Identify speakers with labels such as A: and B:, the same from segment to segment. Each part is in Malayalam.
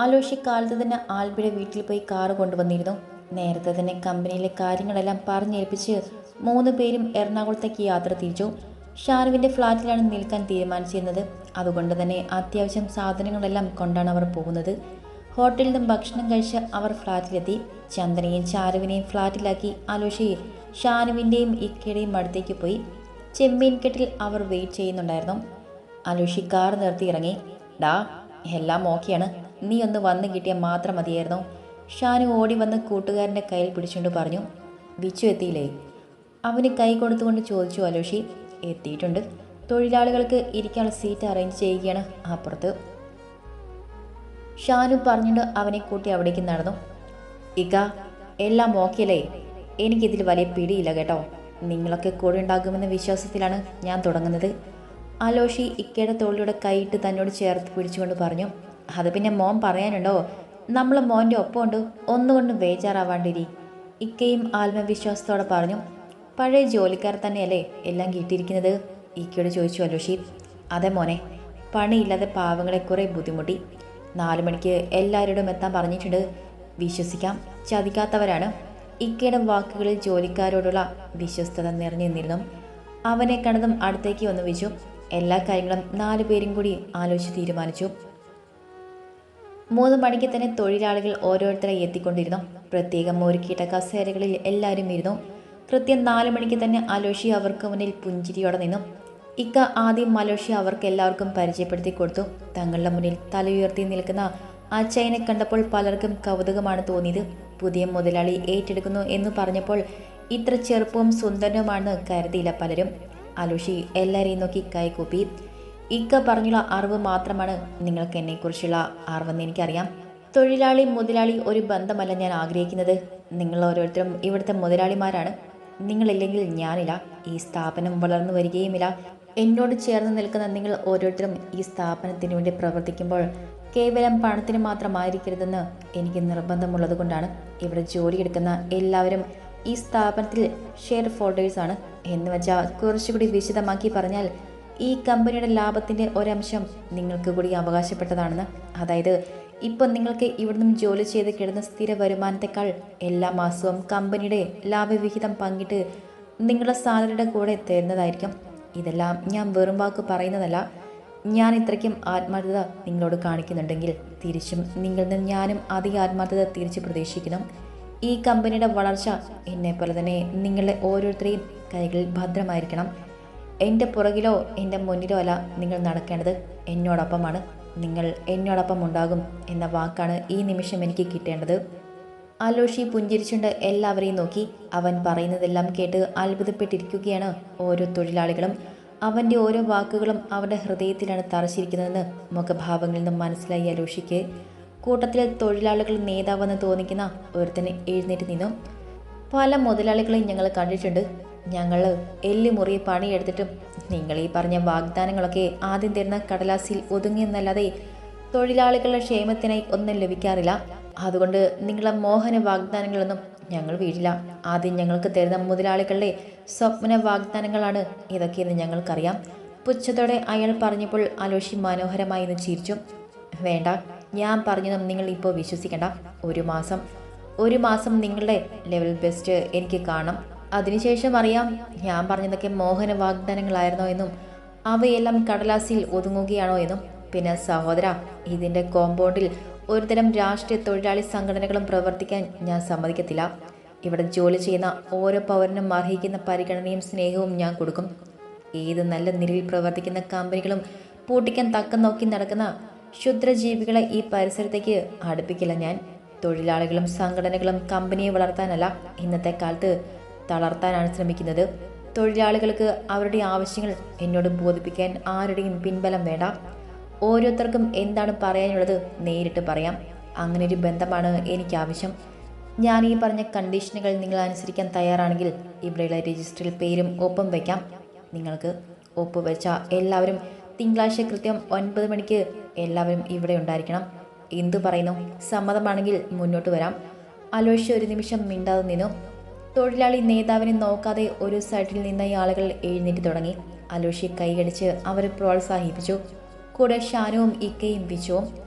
A: അലോഷി കാലത്ത് തന്നെ ആൽബിയുടെ വീട്ടിൽ പോയി കാറ് കൊണ്ടുവന്നിരുന്നു. നേരത്തെ തന്നെ കമ്പനിയിലെ കാര്യങ്ങളെല്ലാം പറഞ്ഞേൽപ്പിച്ച് മൂന്ന് പേരും എറണാകുളത്തേക്ക് യാത്ര തിരിച്ചു. ഷാനുവിന്റെ ഫ്ലാറ്റിലാണ് നിൽക്കാൻ തീരുമാനിച്ചിരുന്നത്. അതുകൊണ്ട് തന്നെ അത്യാവശ്യം സാധനങ്ങളെല്ലാം കൊണ്ടാണ് അവർ പോകുന്നത്. ഹോട്ടലിൽ നിന്നും ഭക്ഷണം കഴിച്ച് അവർ ഫ്ലാറ്റിലെത്തി. ചന്ദനയും ചാരുവിനെയും ഫ്ലാറ്റിലാക്കി അലോഷി ഷാനുവിന്റെയും ഇക്കയുടെയും അടുത്തേക്ക് പോയി. ചെമ്മീൻ കെട്ടിൽ അവർ വെയിറ്റ് ചെയ്യുന്നുണ്ടായിരുന്നു. അലോഷി കാർ നിർത്തി ഇറങ്ങി ഡാ എല്ലാം ഓക്കെയാണ് നീ ഒന്ന് വന്ന് കിട്ടിയാൽ മാത്രം മതിയായിരുന്നു. ഷാനു ഓടി വന്ന് കൂട്ടുകാരന്റെ കയ്യിൽ പിടിച്ചുകൊണ്ട് പറഞ്ഞു വിച്ചു എത്തിയില്ലേ? അവന് കൈ കൊടുത്തുകൊണ്ട് ചോദിച്ചു അലോഷി എത്തിയിട്ടുണ്ട്. തൊഴിലാളികൾക്ക് ഇരിക്കാനുള്ള സീറ്റ് അറേഞ്ച് ചെയ്യുകയാണ് അപ്പുറത്ത്. ഷാനു പറഞ്ഞുകൊണ്ട് അവനെ കൂട്ടി അവിടേക്ക് നടന്നു. ഇക്ക എല്ലാം ഓക്കെയല്ലേ? എനിക്കിതിൽ വലിയ പിടിയില്ല കേട്ടോ. നിങ്ങളൊക്കെ കൂടെ ഉണ്ടാകുമെന്ന വിശ്വാസത്തിലാണ് ഞാൻ തുടങ്ങുന്നത്. അലോഷി ഇക്കയുടെ തോളിലൂടെ കൈയിട്ട് തന്നോട് ചേർത്ത് പിടിച്ചുകൊണ്ട് പറഞ്ഞു അത് പിന്നെ മോൻ പറയാനുണ്ടോ? നമ്മൾ മോന്റെ ഒപ്പമുണ്ട്. ഒന്നുകൊണ്ടും ബേജാറാവാണ്ടിരി. ഇക്കയും ആത്മവിശ്വാസത്തോടെ പറഞ്ഞു പഴയ ജോലിക്കാർ തന്നെയല്ലേ എല്ലാം കിട്ടിയിരിക്കുന്നത്? ഇക്കയോട് ചോദിച്ചു അലോഷി. അതെ മോനെ പണിയില്ലാതെ പാവങ്ങളെ കുറേ ബുദ്ധിമുട്ടി. നാലു മണിക്ക് എല്ലാവരോടും എത്താൻ പറഞ്ഞിട്ടുണ്ട്. വിശ്വസിക്കാം. ചതിക്കാത്തവരാണ്. ഇക്കയുടെ വാക്കുകളിൽ ജോലിക്കാരോടുള്ള വിശ്വസ്തത നിറഞ്ഞു നിന്നിരുന്നു. അവനെ കണ്ടതും അടുത്തേക്ക് വന്നു വെച്ചു എല്ലാ കാര്യങ്ങളും നാലു പേരും കൂടി ആലോചിച്ച് തീരുമാനിച്ചു. മൂന്ന് മണിക്ക് തന്നെ തൊഴിലാളികൾ ഓരോരുത്തരെ എത്തിക്കൊണ്ടിരുന്നു. പ്രത്യേകം ഒരുക്കിയിട്ട കസേരകളിൽ എല്ലാവരും ഇരുന്നു. കൃത്യം നാല് മണിക്ക് തന്നെ അലോഷി അവർക്ക് മുന്നിൽ പുഞ്ചിരിയോടെ നിന്നു. ഇക്ക ആദ്യം അലോഷി അവർക്ക് എല്ലാവർക്കും പരിചയപ്പെടുത്തി കൊടുത്തു. തങ്ങളുടെ മുന്നിൽ തലയുയർത്തി നിൽക്കുന്ന ആ ചൈനെ കണ്ടപ്പോൾ പലർക്കും കൗതുകമാണ് തോന്നിയത്. പുതിയ മുതലാളി ഏറ്റെടുക്കുന്നു എന്ന് പറഞ്ഞപ്പോൾ ഇത്ര ചെറുപ്പവും സുന്ദരവുമാണെന്ന് കരുതിയില്ല പലരും. അലോഷി എല്ലാവരെയും നോക്കി കൈകൂപ്പി. ഇക്ക പറഞ്ഞുള്ള അറിവ് മാത്രമാണ് നിങ്ങൾക്ക് എന്നെക്കുറിച്ചുള്ള അറിവെന്ന് എനിക്കറിയാം. തൊഴിലാളി മുതലാളി ഒരു ബന്ധമല്ല ഞാൻ ആഗ്രഹിക്കുന്നത്. നിങ്ങൾ ഓരോരുത്തരും ഇവിടുത്തെ മുതലാളിമാരാണ്. നിങ്ങളില്ലെങ്കിൽ ഞാനില്ല. ഈ സ്ഥാപനം വളർന്നു വരികയുമില്ല. എന്നോട് ചേർന്ന് നിൽക്കുന്ന നിങ്ങൾ ഓരോരുത്തരും ഈ സ്ഥാപനത്തിന് വേണ്ടി പ്രവർത്തിക്കുമ്പോൾ കേവലം പണത്തിന് മാത്രമായിരിക്കരുതെന്ന് എനിക്ക് നിർബന്ധമുള്ളത് കൊണ്ടാണ്. ഇവിടെ ജോലിയെടുക്കുന്ന എല്ലാവരും ഈ സ്ഥാപനത്തിൽ ഷെയർ ഫോൾഡേഴ്സാണ് എന്ന് വെച്ചാൽ കുറച്ചുകൂടി വിശദമാക്കി പറഞ്ഞാൽ ഈ കമ്പനിയുടെ ലാഭത്തിന്റെ ഒരംശം നിങ്ങൾക്ക് കൂടി അവകാശപ്പെട്ടതാണെന്ന്. അതായത് ഇപ്പം നിങ്ങൾക്ക് ഇവിടുന്ന് ജോലി ചെയ്ത് കിടന്ന സ്ഥിര വരുമാനത്തെക്കാൾ എല്ലാ മാസവും കമ്പനിയുടെ ലാഭവിഹിതം പങ്കിട്ട് നിങ്ങളുടെ സാലറിയുടെ കൂടെ തരുന്നതായിരിക്കും. ഇതെല്ലാം ഞാൻ വെറും വാക്ക് പറയുന്നതല്ല. ഞാൻ ഇത്രയ്ക്കും ആത്മാർത്ഥത നിങ്ങളോട് കാണിക്കുന്നുണ്ടെങ്കിൽ തിരിച്ചും നിങ്ങളിൽ നിന്ന് ഞാനും അധിക ആത്മാർത്ഥത തിരിച്ച് പ്രതീക്ഷിക്കുന്നു. ഈ കമ്പനിയുടെ വളർച്ച എന്നെപ്പോലെ തന്നെ നിങ്ങളുടെ ഓരോരുത്തരെയും കൈകളിൽ ഭദ്രമായിരിക്കണം. എന്റെ പുറകിലോ എന്റെ മുന്നിലോ അല്ല നിങ്ങൾ നടക്കേണ്ടത്. എന്നോടൊപ്പമാണ്. നിങ്ങൾ എന്നോടൊപ്പം ഉണ്ടാകും എന്ന വാക്കാണ് ഈ നിമിഷം എനിക്ക് കിട്ടേണ്ടത്. അലോഷി പുഞ്ചിരിച്ചുകൊണ്ട് എല്ലാവരെയും നോക്കി. അവൻ പറയുന്നതെല്ലാം കേട്ട് അത്ഭുതപ്പെട്ടിരിക്കുകയാണ് ഓരോ തൊഴിലാളികളും. അവന്റെ ഓരോ വാക്കുകളും അവരുടെ ഹൃദയത്തിലാണ് തറച്ചിരിക്കുന്നതെന്ന് മുഖഭാവങ്ങളിൽ നിന്നും മനസ്സിലായി അലോഷിക്ക്. കൂട്ടത്തിലെ തൊഴിലാളികൾ നേതാവെന്ന് തോന്നിക്കുന്ന ഒരുത്തന് എഴുന്നേറ്റ് നിന്നു. പല മുതലാളികളെയും ഞങ്ങൾ കണ്ടിട്ടുണ്ട്. ഞങ്ങൾ എല്ലുമുറി പണിയെടുത്തിട്ടും നിങ്ങൾ ഈ പറഞ്ഞ വാഗ്ദാനങ്ങളൊക്കെ ആദ്യം തരുന്ന കടലാസിൽ ഒതുങ്ങിയെന്നല്ലാതെ തൊഴിലാളികളുടെ ക്ഷേമത്തിനായി ഒന്നും ലഭിക്കാറില്ല. അതുകൊണ്ട് നിങ്ങളെ മോഹന വാഗ്ദാനങ്ങളൊന്നും ഞങ്ങൾ വീഴില്ല. ആദ്യം ഞങ്ങൾക്ക് തരുന്ന മുതലാളികളുടെ സ്വപ്ന വാഗ്ദാനങ്ങളാണ് ഇതൊക്കെയെന്ന് ഞങ്ങൾക്കറിയാം. പുച്ഛത്തോടെ അയാൾ പറഞ്ഞപ്പോൾ അലോഷി മനോഹരമായി ഒന്ന് ചിരിച്ചു. വേണ്ട ഞാൻ പറഞ്ഞതും നിങ്ങൾ ഇപ്പോൾ വിശ്വസിക്കണ്ട. ഒരു മാസം ഒരു മാസം നിങ്ങളുടെ ലെവൽ ബെസ്റ്റ് എനിക്ക് കാണാം അതിനുശേഷം അറിയാം ഞാൻ പറഞ്ഞതൊക്കെ മോഹന വാഗ്ദാനങ്ങളായിരുന്നോ എന്നും അവയെല്ലാം കടലാസിൽ ഒതുങ്ങുകയാണോ എന്നും. പിന്നെ സഹോദര ഇതിന്റെ കോമ്പൗണ്ടിൽ ഒരുതരം രാഷ്ട്രീയ തൊഴിലാളി സംഘടനകളും പ്രവർത്തിക്കാൻ ഞാൻ സമ്മതിക്കത്തില്ല. ഇവിടെ ജോലി ചെയ്യുന്ന ഓരോ പൗരനും അർഹിക്കുന്ന പരിഗണനയും സ്നേഹവും ഞാൻ കൊടുക്കും. ഏത് നല്ല നിലയിൽ പ്രവർത്തിക്കുന്ന കമ്പനികളും പൂട്ടിക്കാൻ തക്കം നോക്കി നടക്കുന്ന ക്ഷുദ്രജീവികളെ ഈ പരിസരത്തേക്ക് അടുപ്പിക്കില്ല ഞാൻ. തൊഴിലാളികളും സംഘടനകളും കമ്പനിയെ വളർത്താനല്ല ഇന്നത്തെ കാലത്ത് തളർത്താനാണ് ശ്രമിക്കുന്നത്. തൊഴിലാളികൾക്ക് അവരുടെ ആവശ്യങ്ങൾ എന്നോട് ബോധിപ്പിക്കാൻ ആരുടെയും പിൻബലം വേണ്ട. ഓരോരുത്തർക്കും എന്താണ് പറയാനുള്ളത് നേരിട്ട് പറയാം. അങ്ങനെ ഒരു ബന്ധമാണ് എനിക്ക് ആവശ്യം ഞാൻ ഈ പറഞ്ഞ കണ്ടീഷനുകൾ നിങ്ങൾ അനുസരിക്കാൻ തയ്യാറാണെങ്കിൽ ഇവിടെയുള്ള രജിസ്റ്ററിൽ പേരും ഒപ്പം വയ്ക്കാം നിങ്ങൾക്ക് ഒപ്പ് വെച്ച എല്ലാവരും തിങ്കളാഴ്ച കൃത്യം ഒൻപത് മണിക്ക് എല്ലാവരും ഇവിടെ ഉണ്ടായിരിക്കണം. എന്തു പറയുന്നു? സമ്മതമാണെങ്കിൽ മുന്നോട്ട് വരാം. അലോഷ്യ ഒരു നിമിഷം മിണ്ടാതെ നിന്നു. തൊഴിലാളി നേതാവിനെ നോക്കാതെ ഒരു സൈഡിൽ നിന്ന് ആളുകൾ എഴുന്നേറ്റ് തുടങ്ങി. അലോഷി കൈയടിച്ച് അവരെ പ്രോത്സാഹിപ്പിച്ചു. കൂടെ ഷാനുവും ഇക്കയും ബിച്ചുവും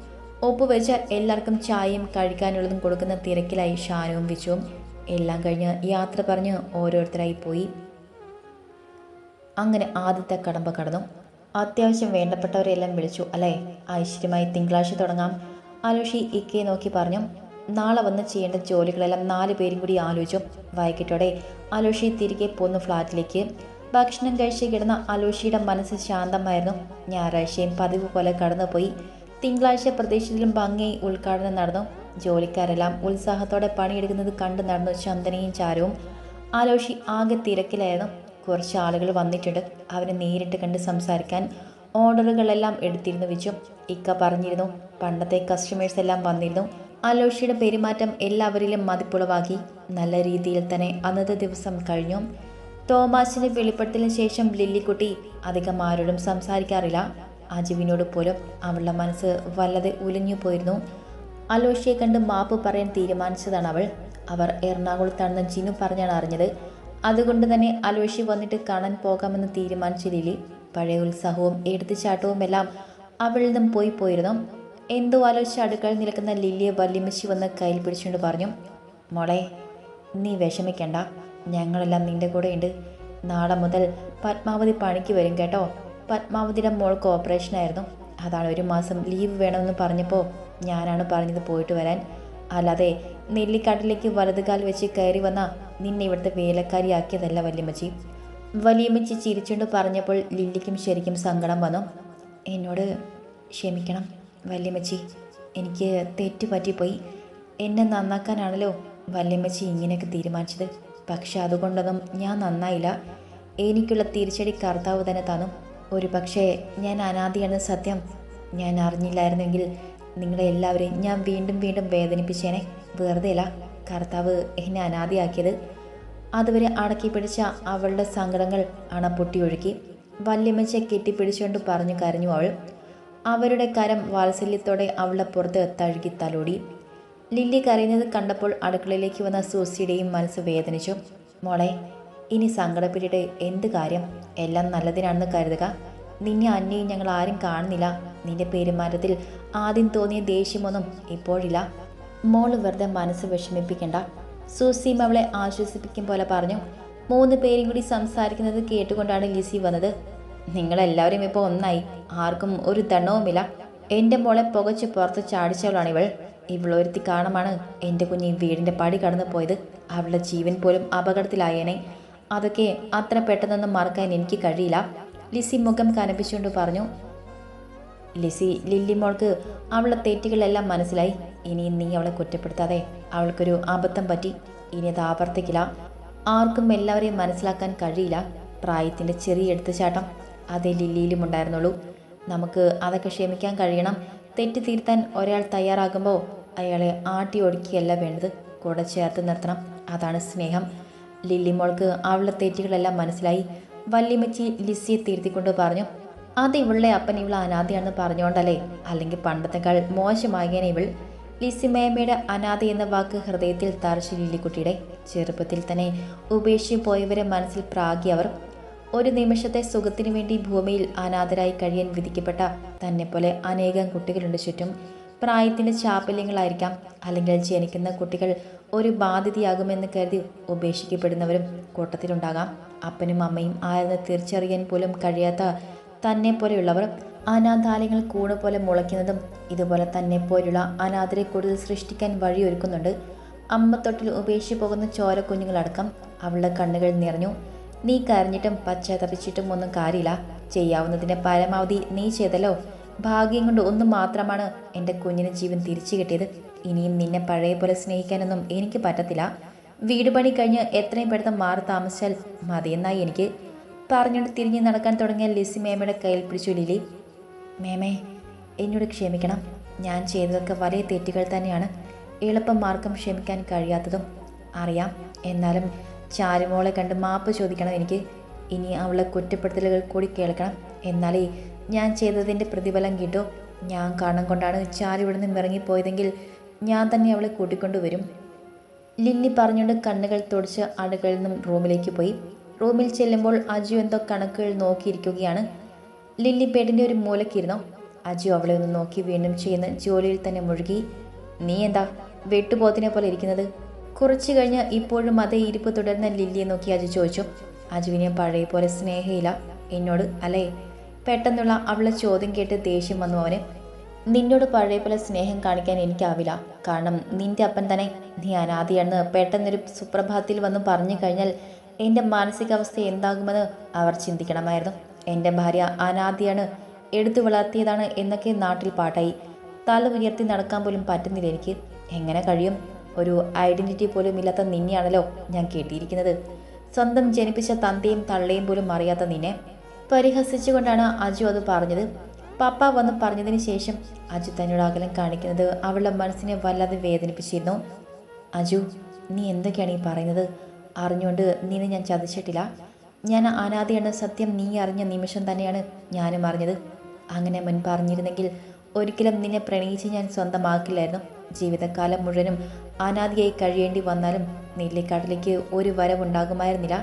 A: ഒപ്പുവെച്ച എല്ലാവർക്കും ചായയും കഴിക്കാനുള്ളതും കൊടുക്കുന്ന തിരക്കിലായി ഷാനുവും വിച്ചുവും. എല്ലാം കഴിഞ്ഞ് യാത്ര പറഞ്ഞ് ഓരോരുത്തരായി പോയി. അങ്ങനെ ആദ്യത്തെ കടമ്പ കടന്നു. അത്യാവശ്യം വേണ്ടപ്പെട്ടവരെല്ലാം വിളിച്ചു. അല്ലേ? ഐശ്വര്യമായി തിങ്കളാഴ്ച തുടങ്ങാം. അലോഷി ഇക്കയെ നോക്കി പറഞ്ഞു. നാളെ വന്ന് ചെയ്യേണ്ട ജോലികളെല്ലാം നാല് പേരും കൂടി ആലോചിച്ചു. വൈകിട്ടോടെ അലോഷി തിരികെ പോന്നു ഫ്ലാറ്റിലേക്ക്. ഭക്ഷണം കഴിച്ച് കിടന്ന അലോഷിയുടെ മനസ്സ് ശാന്തമായിരുന്നു. ഞായറാഴ്ചയും പതിവ് പോലെ കടന്നുപോയി. തിങ്കളാഴ്ച പ്രദേശത്തിലും ഭംഗിയായി ഉദ്ഘാടനം നടന്നു. ജോലിക്കാരെല്ലാം ഉത്സാഹത്തോടെ പണിയെടുക്കുന്നത് കണ്ടു നടന്നു ചന്ദനയും ചാരവും. ആലോഷി ആകെ തിരക്കിലായിരുന്നു. കുറച്ച് ആളുകൾ വന്നിട്ടുണ്ട്. അവരെ നേരിട്ട് കണ്ട് സംസാരിക്കാൻ ഓർഡറുകളെല്ലാം എടുത്തിരുന്നു വെച്ചു. ഇക്ക പറഞ്ഞിരുന്നു. പണ്ടത്തെ കസ്റ്റമേഴ്സ് എല്ലാം വന്നിരുന്നു. ആലോഷിയുടെ പെരുമാറ്റം എല്ലാവരിലും മതിപ്പുളവാക്കി. നല്ല രീതിയിൽ തന്നെ അന്നത്തെ ദിവസം കഴിഞ്ഞു. തോമാസിന് വെളിപ്പെടുത്തലിന് ശേഷം ലില്ലിക്കുട്ടി അധികം ആരോടും സംസാരിക്കാറില്ല. അജുവിനോട് പോലും അവളുടെ മനസ്സ് വല്ലതെ ഉലഞ്ഞു പോയിരുന്നു. അലോഷിയെ കണ്ട് മാപ്പ് പറയാൻ തീരുമാനിച്ചതാണ് അവൾ. അവർ എറണാകുളത്താണെന്ന് ജിനു പറഞ്ഞാണ് അറിഞ്ഞത്. അതുകൊണ്ട് തന്നെ അലോഷി വന്നിട്ട് കാണാൻ പോകാമെന്ന് തീരുമാനിച്ച ലിലി പഴയ ഉത്സാഹവും എടുത്തുചാട്ടവും എല്ലാം അവളിൽ നിന്നും പോയി പോയിരുന്നു. എന്തോ ആലോചിച്ച് അടുക്കളയിൽ നിൽക്കുന്ന ലില്ലിയെ വല്യമ്മച്ചി വന്ന് കയ്യിൽ പിടിച്ചുകൊണ്ട് പറഞ്ഞു മോളെ നീ വിഷമിക്കണ്ട. ഞങ്ങളെല്ലാം നിന്റെ കൂടെയുണ്ട്. നാളെ മുതൽ പത്മാവതി പണിക്ക് വരും കേട്ടോ. പത്മാവതിയുടെ മോൾക്ക് ഓപ്പറേഷനായിരുന്നു അതാണ് ഒരു മാസം ലീവ് വേണമെന്ന് പറഞ്ഞപ്പോൾ ഞാനാണ് പറഞ്ഞത് പോയിട്ട് വരാൻ. അല്ലാതെ നെല്ലിക്കാട്ടിലേക്ക് വലതുകാൽ വെച്ച് കയറി വന്ന നിന്നെ ഇവിടുത്തെ വേലക്കാരിയാക്കിയതല്ല വല്യമ്മച്ചി. വലിയമ്മച്ചി ചിരിച്ചുകൊണ്ട് പറഞ്ഞപ്പോൾ ലില്ലിക്കും ശരിക്കും സങ്കടം വന്നു. എന്നോട് ക്ഷമിക്കണം. വല്യമ്മച്ചി എനിക്ക് തെറ്റ് പറ്റിപ്പോയി എന്നെ നന്നാക്കാനാണല്ലോ വല്യമ്മച്ചി ഇങ്ങനെയൊക്കെ തീരുമാനിച്ചത്. പക്ഷെ അതുകൊണ്ടൊന്നും ഞാൻ നന്നായില്ല. എനിക്കുള്ള തിരിച്ചടി കർത്താവ് തന്നെ തന്നു. ഒരു പക്ഷേ ഞാൻ അനാദിയാണ് സത്യം. ഞാൻ അറിഞ്ഞില്ലായിരുന്നെങ്കിൽ നിങ്ങളെ എല്ലാവരെയും ഞാൻ വീണ്ടും വീണ്ടും വേദനിപ്പിച്ചേനെ. വെറുതെയല്ല കർത്താവ് എന്നെ അനാദിയാക്കിയത്. അതുവരെ അടക്കി പിടിച്ച അവളുടെ സങ്കടങ്ങൾ അണ പൊട്ടിയൊഴുക്കി വല്യമ്മച്ചെ കെട്ടിപ്പിടിച്ചുകൊണ്ട് പറഞ്ഞു കരഞ്ഞു അവൾ. അവരുടെ കരം വാത്സല്യത്തോടെ അവളെ പുറത്ത് തഴുകി തലോടി. ലില്ലി കരയുന്നത് കണ്ടപ്പോൾ അടുക്കളയിലേക്ക് വന്ന സൂസിയുടെയും മനസ്സ് വേദനിച്ചു. മോളെ ഇനി സങ്കടപ്പെട്ടിട്ട് എന്ത് കാര്യം? എല്ലാം നല്ലതിനാണെന്ന് കരുതുക. നിന്നെ അന്യയും ഞങ്ങൾ ആരും കാണുന്നില്ല. നിന്റെ പെരുമാറ്റത്തിൽ ആദ്യം തോന്നിയ ദേഷ്യമൊന്നും ഇപ്പോഴില്ല. മോൾ വെറുതെ മനസ്സ് വിഷമിപ്പിക്കണ്ട. സൂസിയും അവളെ ആശ്വസിപ്പിക്കും പോലെ പറഞ്ഞു. മൂന്ന് പേരും കൂടി സംസാരിക്കുന്നത് കേട്ടുകൊണ്ടാണ് ലിസി വന്നത്. നിങ്ങളെല്ലാവരും ഇപ്പോൾ ഒന്നായി. ആർക്കും ഒരു ദണ്ണവുമില്ല എന്റെ മോളെ പുകച്ച് പുറത്ത് ചാടിച്ചവളാണ് ഇവൾ. ഇവളൊരുത്തി കാണമാണ് എന്റെ കുഞ്ഞ് വീടിന്റെ പടി കടന്നു പോയത്. അവളുടെ ജീവൻ പോലും അപകടത്തിലായേനെ. അതൊക്കെ അത്ര പെട്ടെന്നൊന്നും മറക്കാൻ എനിക്ക് കഴിയില്ല. ലിസി മുഖം കനപ്പിച്ചുകൊണ്ട് പറഞ്ഞു ലിസി ലില്ലി മോൾക്ക് അവളുടെ തെറ്റുകളെല്ലാം മനസ്സിലായി. ഇനി നീ അവളെ കുറ്റപ്പെടുത്താതെ അവൾക്കൊരു അബദ്ധം പറ്റി. ഇനി അത് ആവർത്തിക്കില്ല. ആർക്കും എല്ലാവരെയും മനസ്സിലാക്കാൻ കഴിയില്ല. പ്രായത്തിന്റെ ചെറിയ എടുത്തുചാട്ടം. അതേ ലില്ലിയിലും ഉണ്ടായിരുന്നുള്ളൂ. നമുക്ക് അതൊക്കെ ക്ഷമിക്കാൻ കഴിയണം. തെറ്റ് തിരുത്താൻ ഒരാൾ തയ്യാറാകുമ്പോൾ അയാളെ ആട്ടി ഒടുക്കിയല്ല വേണ്ടത്. കൂടെ ചേർത്ത് നിർത്തണം. അതാണ് സ്നേഹം. ലില്ലി മോൾക്ക് അവളുടെ തെറ്റുകളെല്ലാം മനസ്സിലായി. വല്യമ്മച്ചി ലിസിയെ തിരുത്തിക്കൊണ്ട് പറഞ്ഞു അത് ഇവളുടെ അപ്പൻ ഇവൾ അനാഥയാണെന്ന് പറഞ്ഞുകൊണ്ടല്ലേ? അല്ലെങ്കിൽ പണ്ടത്തെക്കാൾ മോശമാകിയാണ് ഇവൾ. ലിസിമേമയുടെ അനാഥ എന്ന വാക്ക് ഹൃദയത്തിൽ തറച്ചു ലില്ലിക്കുട്ടിയുടെ ചെറുപ്പത്തിൽ തന്നെ ഉപേക്ഷിച്ച് പോയവരെ മനസ്സിൽ പ്രാഗി അവർ ഒരു നിമിഷത്തെ സുഖത്തിനു വേണ്ടി ഭൂമിയിൽ അനാഥരായി കഴിയാൻ വിധിക്കപ്പെട്ട തന്നെ പോലെ അനേകം കുട്ടികളുണ്ട് ചുറ്റും. പ്രായത്തിന്റെ ചാപ്പല്യങ്ങളായിരിക്കാം അല്ലെങ്കിൽ ജനിക്കുന്ന കുട്ടികൾ ഒരു ബാധ്യതയാകുമെന്ന് കരുതി ഉപേക്ഷിക്കപ്പെടുന്നവരും കൂട്ടത്തിലുണ്ടാകാം. അപ്പനും അമ്മയും ആരെന്ന് തിരിച്ചറിയാൻ പോലും കഴിയാത്ത തന്നെ പോലെയുള്ളവർ അനാഥാലയങ്ങൾ കൂണ് പോലെ മുളയ്ക്കുന്നതും ഇതുപോലെ തന്നെ പോലുള്ള അനാഥരെ കൂടുതൽ സൃഷ്ടിക്കാൻ വഴിയൊരുക്കുന്നുണ്ട്. അമ്മത്തൊട്ടിൽ ഉപേക്ഷിച്ചു പോകുന്ന ചോര കുഞ്ഞുങ്ങളടക്കം അവളുടെ കണ്ണുകൾ നിറഞ്ഞു. നീ കരഞ്ഞിട്ടും പശ്ചാത്തപിച്ചിട്ടും ഒന്നും കാര്യമില്ല. ചെയ്യാവുന്നതിന്റെ പരമാവധി നീ ചെയ്തല്ലോ. ഭാഗ്യം കൊണ്ട് ഒന്നും മാത്രമാണ് എന്റെ കുഞ്ഞിന് ജീവൻ തിരിച്ചു കിട്ടിയത്. ഇനിയും നിന്നെ പഴയ പോലെ സ്നേഹിക്കാനൊന്നും എനിക്ക് പറ്റത്തില്ല. വീട് പണി കഴിഞ്ഞ് എത്രയും പെട്ടെന്ന് മാറി താമസിച്ചാൽ മതിയെന്നായി എനിക്ക് പറഞ്ഞുകൊണ്ട് തിരിഞ്ഞു നടക്കാൻ തുടങ്ങിയ ലിസി മേമയുടെ കയ്യിൽ പിടിച്ചു ലിലി. മേമേ എന്നോട് ക്ഷമിക്കണം. ഞാൻ ചെയ്തതൊക്കെ വലിയ തെറ്റുകൾ തന്നെയാണ്. എളുപ്പം മാർക്കും ക്ഷമിക്കാൻ കഴിയാത്തതും അറിയാം. എന്നാലും ചാരുമോളെ കണ്ട് മാപ്പ് ചോദിക്കണം. എനിക്ക് ഇനി അവളെ കുറ്റപ്പെടുത്തലുകൾ കൂടി കേൾക്കണം. എന്നാലേ ഞാൻ ചെയ്തതിന്റെ പ്രതിഫലം കിട്ടും. ഞാൻ കാരണം കൊണ്ടാണ് ചാരു ഇവിടെ നിന്ന് ഇറങ്ങിപ്പോയതെങ്കിൽ ഞാൻ തന്നെ അവളെ കൂട്ടിക്കൊണ്ടുവരും ലില്ലി പറഞ്ഞുകൊണ്ട് കണ്ണുകൾ തുടച്ച് അടുക്കളയിൽ നിന്നും റൂമിലേക്ക് പോയി. റൂമിൽ ചെല്ലുമ്പോൾ അജു എന്തോ കണക്കുകൾ നോക്കിയിരിക്കുകയാണ്. ലില്ലി ബെഡിന്റെ ഒരു മൂലക്കിരുന്നു അജു അവളെ ഒന്ന് നോക്കി വീണ്ടും ചെയ്യുന്ന ജോലിയിൽ തന്നെ മുഴുകി. നീ എന്താ വെട്ടുപോത്തിനെ പോലെ ഇരിക്കുന്നത്? കുറച്ചു കഴിഞ്ഞ് ഇപ്പോഴും അതേ ഇരിപ്പ് തുടർന്ന ലില്ലിയെ നോക്കി അജു ചോദിച്ചു. അജുവിനെ പഴയ പോലെ സ്നേഹയില്ല. എന്നോട് അല്ലേ? പെട്ടെന്നുള്ള അവളെ ചോദ്യം കേട്ട് ദേഷ്യം വന്നു അവന്. നിന്നോട് പഴയ പോലെ സ്നേഹം കാണിക്കാൻ എനിക്കാവില്ല. കാരണം നിന്റെ അപ്പൻ തന്നെ നീ അനാദിയാണെന്ന് പെട്ടെന്നൊരു സുപ്രഭാതത്തിൽ വന്ന് പറഞ്ഞു കഴിഞ്ഞാൽ എന്റെ മാനസികാവസ്ഥ എന്താകുമെന്ന് അവർ ചിന്തിക്കണമായിരുന്നു. എന്റെ ഭാര്യ അനാദിയാണ് എടുത്തു വളർത്തിയതാണ് എന്നൊക്കെ നാട്ടിൽ പാട്ടായി. തല ഉയർത്തി നടക്കാൻ പോലും പറ്റുന്നില്ല എനിക്ക്. എങ്ങനെ കഴിയും? ഒരു ഐഡന്റിറ്റി പോലും ഇല്ലാത്ത നിന്നെയാണല്ലോ ഞാൻ കേട്ടിയിരിക്കുന്നത് സ്വന്തം ജനിപ്പിച്ച തന്തയും തള്ളയും പോലും അറിയാത്ത നിന്നെ. പരിഹസിച്ചുകൊണ്ടാണ് അജു അത് പറഞ്ഞത്. പപ്പ വന്ന് പറഞ്ഞതിന് ശേഷം അജു തന്നോട് അകലം കാണിക്കുന്നത് അവളുടെ മനസ്സിനെ വല്ലാതെ വേദനിപ്പിച്ചിരുന്നു. അജു നീ എന്തൊക്കെയാണ് ഈ പറയുന്നത്? അറിഞ്ഞുകൊണ്ട് നിന്നെ ഞാൻ ചതിച്ചിട്ടില്ല. ഞാൻ അനാദിയാണ് സത്യം നീ അറിഞ്ഞ നിമിഷം തന്നെയാണ് ഞാനും അറിഞ്ഞത്. അങ്ങനെ മുൻ പറഞ്ഞിരുന്നെങ്കിൽ ഒരിക്കലും നിന്നെ പ്രണയിച്ച് ഞാൻ സ്വന്തമാക്കില്ലായിരുന്നു. ജീവിതകാലം മുഴുവനും അനാദിയായി കഴിയേണ്ടി വന്നാലും നെല്ലിക്കാട്ടിലേക്ക് ഒരു വരവുണ്ടാകുമായിരുന്നില്ല.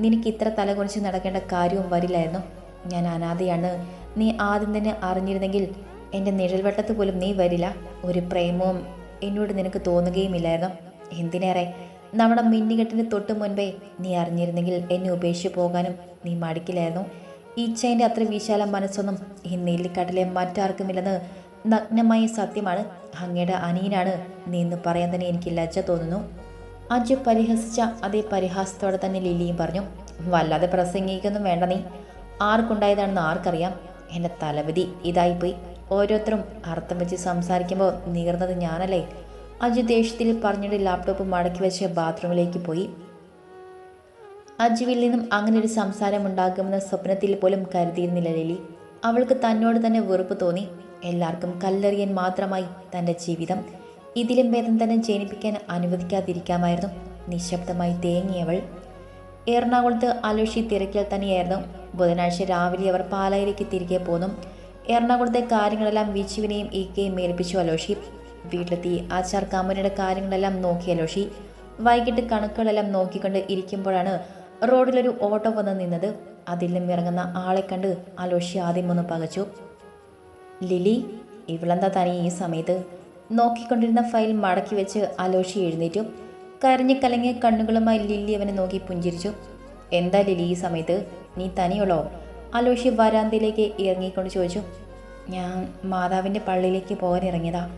A: നിനക്ക് ഇത്ര തലകുറിച്ച് നടക്കേണ്ട കാര്യവും വരില്ലായിരുന്നു. ഞാൻ അനാഥയാണ് നീ ആദ്യം തന്നെ അറിഞ്ഞിരുന്നെങ്കിൽ എന്റെ നിഴൽവട്ടത്ത് പോലും നീ വരില്ല. ഒരു പ്രേമവും എന്നോട് നിനക്ക് തോന്നുകയുമില്ലായിരുന്നു. എന്തിനേറെ? നമ്മുടെ മിന്നികെട്ടിന് തൊട്ട് മുൻപേ നീ അറിഞ്ഞിരുന്നെങ്കിൽ എന്നെ ഉപേക്ഷിച്ച് പോകാനും നീ മടിക്കില്ലായിരുന്നു. ഈച്ചേന്റെ അത്ര വിശാല മനസ്സൊന്നും ഈ നെല്ലിക്കാട്ടിലെ മറ്റാർക്കുമില്ലെന്ന് നഗ്നമായ സത്യമാണ്. അങ്ങയുടെ അനിയനാണ് നീ എന്ന് പറയാൻ തന്നെ എനിക്ക് ലജ്ജ തോന്നുന്നു. അജു പരിഹസിച്ച അതേ പരിഹാസത്തോടെ തന്നെ ലില്ലിയും പറഞ്ഞു വല്ലാതെ പ്രസംഗിക്കൊന്നും വേണ്ട നീ. ആർക്കുണ്ടായതാണെന്ന് ആർക്കറിയാം. എന്റെ തലവിധി ഇതായിപ്പോയി. ഓരോരുത്തരും അർത്ഥം വെച്ച് സംസാരിക്കുമ്പോൾ നീർന്നത് ഞാനല്ലേ? അജു ദേഷ്യത്തിൽ പറഞ്ഞിട്ട് ലാപ്ടോപ്പ് മടക്കി വെച്ച് ബാത്റൂമിലേക്ക് പോയി. അജുവിൽ നിന്നും അങ്ങനെ ഒരു സംസാരം ഉണ്ടാകുമെന്ന സ്വപ്നത്തിൽ പോലും കരുതിയിരുന്നില്ല ലിലി അവൾക്ക് തന്നോട് തന്നെ വെറുപ്പ് തോന്നി. എല്ലാവർക്കും കല്ലെറിയൻ മാത്രമായി തന്റെ ജീവിതം ഇതിലും ഭേദം തന്നെ ജനിപ്പിക്കാൻ അനുവദിക്കാതിരിക്കാമായിരുന്നു. നിശബ്ദമായി തേങ്ങിയവൾ. എറണാകുളത്ത് അലോഷി തിരക്കിൽ തന്നെയായിരുന്നു. ബുധനാഴ്ച രാവിലെ അവർ പാലായിലേക്ക് തിരികെ പോന്നു. എറണാകുളത്തെ കാര്യങ്ങളെല്ലാം വിച്ചുവിനെയും ഈക്കയും ഏൽപ്പിച്ചു അലോഷി. വീട്ടിലെത്തി ആചാർ കമ്പനിയുടെ കാര്യങ്ങളെല്ലാം നോക്കി അലോഷി. വൈകിട്ട് കണക്കുകളെല്ലാം നോക്കിക്കൊണ്ട് ഇരിക്കുമ്പോഴാണ് റോഡിലൊരു ഓട്ടോ വന്ന് നിന്നത്. അതിൽ നിന്നും ഇറങ്ങുന്ന ആളെ കണ്ട് അലോഷി ആദ്യം ഒന്ന് പകച്ചു. ലിലി ഇവളെന്താ തനി ഈ സമയത്ത്? നോക്കിക്കൊണ്ടിരുന്ന ഫയൽ മടക്കി വെച്ച് അലോഷി എഴുന്നേറ്റു. കരഞ്ഞു കലങ്ങിയ കണ്ണുകളുമായി ലില്ലി അവനെ നോക്കി പുഞ്ചിരിച്ചു. എന്താ ലിലി ഈ സമയത്ത്? നീ തനിയുള്ളോ? അലോഷി വരാന്തയിലേക്ക് ഇറങ്ങിക്കൊണ്ട് ചോദിച്ചു. ഞാൻ മാതാവിന്റെ പള്ളിയിലേക്ക് പോകാൻ ഇറങ്ങിയതാ.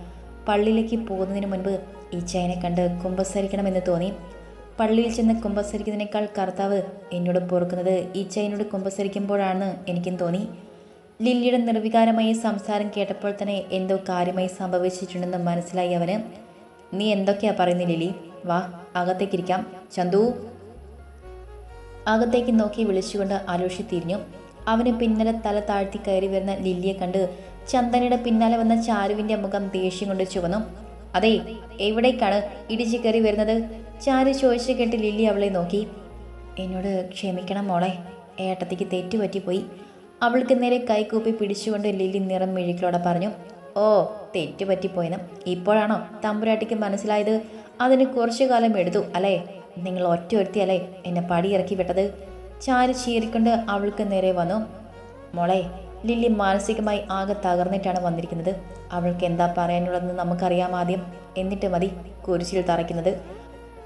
A: പള്ളിയിലേക്ക് പോകുന്നതിന് മുൻപ് ഈ ചൈനെ കണ്ട് കുമ്പസരിക്കണമെന്ന് തോന്നി. പള്ളിയിൽ ചെന്ന് കുമ്പസരിക്കുന്നതിനേക്കാൾ കർത്താവ് എന്നോട് പൊറുക്കുന്നത് ഈ ചൈനോട് കുമ്പസരിക്കുമ്പോഴാണെന്ന് എനിക്കും തോന്നി. ലില്ലിയുടെ നിർവികാരമായ സംസാരം കേട്ടപ്പോൾ തന്നെ എന്തോ കാര്യമായി സംഭവിച്ചിട്ടുണ്ടെന്ന് മനസ്സിലായി അവന്. നീ എന്തൊക്കെയാ പറയുന്നത് ലിലി വാ അകത്തേക്കിരിക്കാം ചന്തു. അകത്തേക്ക് നോക്കി വിളിച്ചുകൊണ്ട് ആലോഷി തിരിഞ്ഞു. അവന് പിന്നലെ തല താഴ്ത്തി കയറി വരുന്ന ലില്ലിയെ കണ്ട് ചന്ദനയുടെ പിന്നാലെ വന്ന ചാരുവിന്റെ മുഖം ദേഷ്യം കൊണ്ട് ചുവന്നു. അതെ എവിടേക്കാണ് ഇടിച്ചു കയറി വരുന്നത്? ചാരു ചോദിച്ചു കേട്ട് ലില്ലി അവളെ നോക്കി. എന്നോട് ക്ഷമിക്കണം മോളെ. ഏട്ടത്തേക്ക് തെറ്റുപറ്റിപ്പോയി. അവൾക്ക് നേരെ കൈകൂപ്പി പിടിച്ചുകൊണ്ട് ലില്ലി നിറം മിഴിക്കലോടെ പറഞ്ഞു ഓ തെറ്റുപറ്റിപ്പോയെന്ന് ഇപ്പോഴാണോ തമ്പുരാട്ടിക്ക് മനസ്സിലായത്? അതിന് കുറച്ചു കാലം എടുത്തു അല്ലേ? നിങ്ങൾ ഒറ്റ ഒരുത്തിയല്ലേ എന്നെ പടിയിറക്കി വിട്ടത്? ചാരി ചീറിക്കൊണ്ട് അവൾക്ക് നേരെ വന്നു മോളെ ലില്ലി മാനസികമായി ആകെ തകർന്നിട്ടാണ് വന്നിരിക്കുന്നത്. അവൾക്ക് എന്താ പറയാനുള്ളതെന്ന് നമുക്കറിയാം ആദ്യം. എന്നിട്ട് മതി കുരിശിൽ തറയ്ക്കുന്നത്.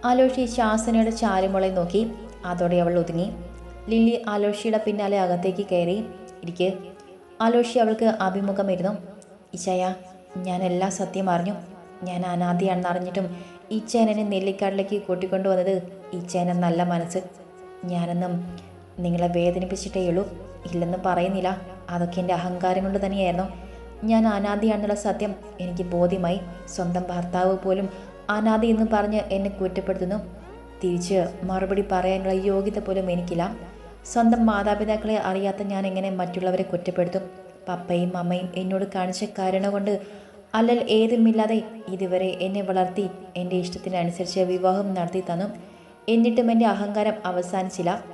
A: ആലോഷി ശാസനയുടെ ചാരുമോളെ നോക്കി. അതോടെ അവൾ ഒതുങ്ങി. ലില്ലി ആലോഷിയുടെ പിന്നാലെ അകത്തേക്ക് കയറി ഇരിക്കെ. ആലോഷി അവൾക്ക് അഭിമുഖമിരുന്നു. ഇച്ചയ ഞാൻ എല്ലാ സത്യം അറിഞ്ഞു. ഞാൻ അനാദിയാണെന്ന് അറിഞ്ഞിട്ടും ഇച്ചേനെ നെല്ലിക്കാടിലേക്ക് കൂട്ടിക്കൊണ്ടുവന്നത് ഇച്ചേനെ നല്ല മനസ്സ്. ഞാനെന്നും നിങ്ങളെ വേദനിപ്പിച്ചിട്ടേയുള്ളൂ. ഇല്ലെന്ന് പറയുന്നില്ല. അതൊക്കെ എന്റെ അഹങ്കാരം കൊണ്ട് തന്നെയായിരുന്നു. ഞാൻ അനാദിയാണെന്നുള്ള സത്യം എനിക്ക് ബോധ്യമായി. സ്വന്തം ഭർത്താവ് പോലും അനാദി എന്ന് പറഞ്ഞ് എന്നെ കുറ്റപ്പെടുത്തുന്നു. തിരിച്ച് മറുപടി പറയാനുള്ള യോഗ്യത പോലും എനിക്കില്ല. സ്വന്തം മാതാപിതാക്കളെ അറിയാത്ത ഞാൻ എങ്ങനെ മറ്റുള്ളവരെ കുറ്റപ്പെടുത്തും? പപ്പയും അമ്മയും എന്നോട് കാണിച്ച കരുണ കൊണ്ട് അല്ലൽ ഏതുമില്ലാതെ ഇതുവരെ എന്നെ വളർത്തി എന്റെ ഇഷ്ടത്തിനനുസരിച്ച് വിവാഹം നടത്തി തന്നു. എന്നിട്ടും എന്റെ അഹങ്കാരം അവസാനിച്ചില്ല.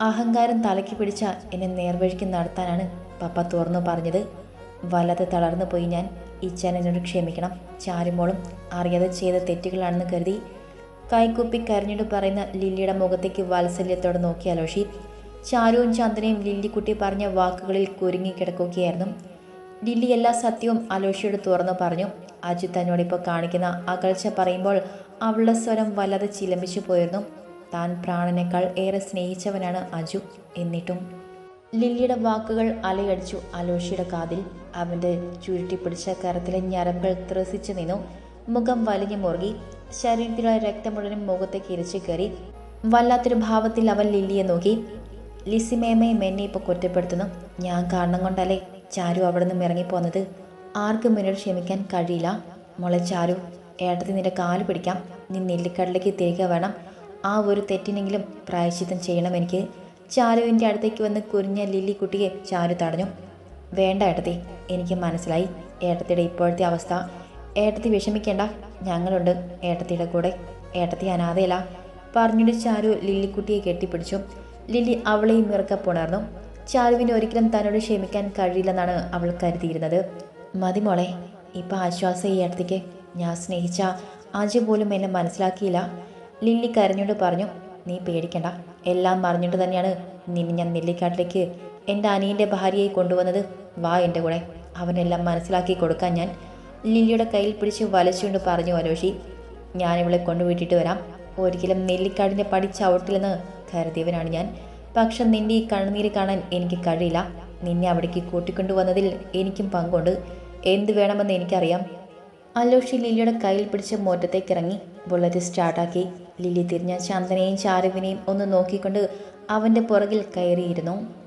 A: അഹങ്കാരം തലയ്ക്ക് പിടിച്ച എന്നെ നേർവഴിക്ക് നടത്താനാണ് പപ്പ തുറന്നു പറഞ്ഞത്. വല്ലാതെ തളർന്നു പോയി ഞാൻ. ഇച്ചാൻ എന്നോട് ക്ഷമിക്കണം. ചാരുമോളും അറിയാതെ ചെയ്ത തെറ്റുകളാണെന്ന് കരുതി. കൈക്കുപ്പി കരഞ്ഞിട്ട് പറയുന്ന ലില്ലിയുടെ മുഖത്തേക്ക് വാത്സല്യത്തോടെ നോക്കി അലോഷി ചാരുവും ചന്ദനയും ലില്ലിക്കുട്ടി പറഞ്ഞ വാക്കുകളിൽ കുരുങ്ങിക്കിടക്കുകയായിരുന്നു. ലില്ലി എല്ലാ സത്യവും അലോഷിയോട് തുറന്നു പറഞ്ഞു. അജു തന്നോട് ഇപ്പോൾ കാണിക്കുന്ന അകൽച്ച പറയുമ്പോൾ അവളുടെ സ്വരം വല്ലാതെ ചിലമ്പിച്ചു പോയിരുന്നു. താൻ പ്രാണനേക്കാൾ ഏറെ സ്നേഹിച്ചവനാണ് അജു. എന്നിട്ടും ലില്ലിയുടെ വാക്കുകൾ അലയടിച്ചു അലോഷിയുടെ കാതിൽ. അവന്റെ ചുരുട്ടിപ്പിടിച്ച കരത്തിലെ ഞരമ്പുകൾ ത്രസിച്ചു നിന്നു. മുഖം വലിഞ്ഞു മുറുകി. ശരീരത്തിലുള്ള രക്തം മുഖത്തേക്ക് ഇരച്ചു കയറി. വല്ലാത്തൊരു ഭാവത്തിൽ അവൻ ലില്ലിയെ നോക്കി. ലിസിമേമയും എന്നെ ഇപ്പോൾ കുറ്റപ്പെടുത്തുന്നു. ഞാൻ കാരണം കൊണ്ടല്ലേ ചാരു അവിടെ നിന്നും ഇറങ്ങിപ്പോന്നത് ആർക്കും എന്നോട് ക്ഷമിക്കാൻ കഴിയില്ല. മോളെ ചാരു ഏട്ടത്തി നിന്റെ കാൽ പിടിക്കാം. നീ നെല്ലിക്കടലേക്ക് തിരികെ വേണം ആ ഒരു തെറ്റിനെങ്കിലും പ്രായശ്ചിത്തം ചെയ്യണം എനിക്ക്. ചാരുവിന്റെ അടുത്തേക്ക് വന്ന് കുരിഞ്ഞ ലില്ലി കുട്ടിയെ ചാരു തടഞ്ഞു. വേണ്ട ഏട്ടത്തി എനിക്ക് മനസ്സിലായി. ഏട്ടത്തിയുടെ ഇപ്പോഴത്തെ അവസ്ഥ. ഏട്ടത്തി വിഷമിക്കേണ്ട ഞങ്ങളുണ്ട്. ഏട്ടത്തിയുടെ കൂടെ. ഏട്ടത്തി അനാഥയല്ല പറഞ്ഞിട്ട് ചാരു ലില്ലിക്കുട്ടിയെ കെട്ടിപ്പിടിച്ചു. ലില്ലി അവളെയും ഇറക്കെ പുണർന്നു ചാരുവിന് ഒരിക്കലും തന്നോട് ക്ഷമിക്കാൻ കഴിയില്ലെന്നാണ് അവൾ കരുതിയിരുന്നത്. മതി മോളെ ഇപ്പം ആശ്വാസം ഈ അടുത്തേക്ക്. ഞാൻ സ്നേഹിച്ച അജു പോലും എന്നെ മനസ്സിലാക്കിയില്ല. ലില്ലി കരഞ്ഞോണ്ട് പറഞ്ഞു നീ പേടിക്കണ്ട. എല്ലാം മറിഞ്ഞിട്ട് തന്നെയാണ് നിന്നെ ഞാൻ നെല്ലിക്കാട്ടിലേക്ക് എന്റെ അനിയന്റെ ഭാര്യയെ കൊണ്ടുവന്നത്. വാ എന്റെ കൂടെ. അവനെല്ലാം മനസ്സിലാക്കി കൊടുക്കാൻ ഞാൻ. ലില്ലിയുടെ കയ്യിൽ പിടിച്ച് വലച്ചുകൊണ്ട് പറഞ്ഞു അലോഷി ഞാൻ ഇവളെ കൊണ്ടുവിട്ടിട്ട് വരാം. ഒരിക്കലും നെല്ലിക്കാടിന്റെ പടി ചവിട്ടില്ലെന്ന് കരുതിയവനാണ് ഞാൻ പക്ഷെ നിന്റെ ഈ കണ്ണുനീര് കാണാൻ എനിക്ക് കഴിയില്ല. നിന്നെ അവിടേക്ക് കൂട്ടിക്കൊണ്ടുവന്നതിൽ എനിക്കും പങ്കുണ്ട്. എന്ത് വേണമെന്ന് എനിക്കറിയാം. അലോഷി ലില്ലിയുടെ കയ്യിൽ പിടിച്ച മുറ്റത്തേക്ക് ഇറങ്ങി ബുള്ളറ്റ് സ്റ്റാർട്ടാക്കി. ലില്ലി തിരിഞ്ഞ ചന്ദനെയും ചാരുവിനെയും ഒന്ന് നോക്കിക്കൊണ്ട് അവന്റെ പുറകിൽ കയറിയിരുന്നു.